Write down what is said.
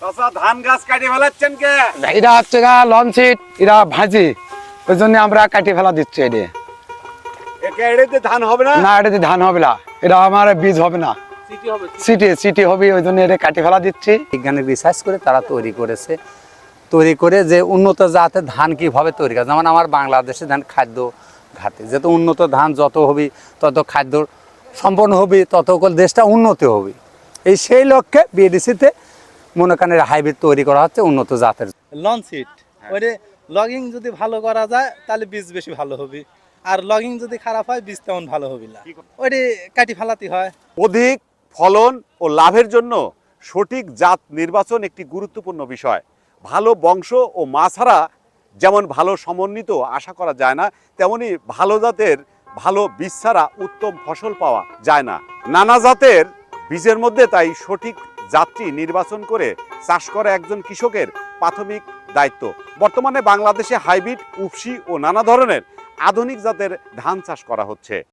চাচা ধান গাছ কাটি ফেলাচ্ছেন কে? এটা হচ্ছে গা লঞ্চিট এরা ভাজি। ওই জন্য আমরা কাটি ফেলা দিচ্ছি এটা। একে এড়েতে ধান হবে না? না এটাতে ধান হবে না। এটা আমার বীজ হবে না। সিটি সিটি। হবে ওই জন্য এটা কাটি ফেলা দিচ্ছি। বিজ্ঞানের রিসার্চ করে তারা তৈরি করেছে। তৈরি করে যে উন্নত জাতের ধান কীভাবে তৈরি করে যেমন আমার বাংলাদেশে ধান খাদ্য ঘাটে যেহেতু উন্নত ধান যত হবে তত খাদ্য সম্পন্ন হবে তত দেশটা উন্নতি হবে। এই সেই লক্ষ্যে বিএডিসিতে মনে করেন হাইব্রিড তৈরি করা হচ্ছে উন্নত জাতের। লঞ্চ সিট ওইটা লগিং যদি ভালো করা যায় তাহলে বীজ বেশি ভালো হবে। আর লগিং যদি খারাপ হয় বীজ তেমন ভালো হবে না। ওইটি কাটি ফেলাতে হয়। অধিক ফলন ও লাভের জন্য সঠিক জাত নির্বাচন একটি গুরুত্বপূর্ণ বিষয়। ভালো বংশ ও মাছারা যেমন ভালো সমন্বিত আশা করা যায় না তেমনি ভালো জাতের ভালো বীজ ছাড়া উত্তম ফসল পাওয়া যায় না। নানা জাতের বীজের মধ্যে তাই সঠিক জাতটি নির্বাচন করে চাষ করা একজন কৃষকের প্রাথমিক দায়িত্ব। বর্তমানে বাংলাদেশে হাইব্রিড উপসি ও নানা ধরনের আধুনিক জাতের ধান চাষ করা হচ্ছে।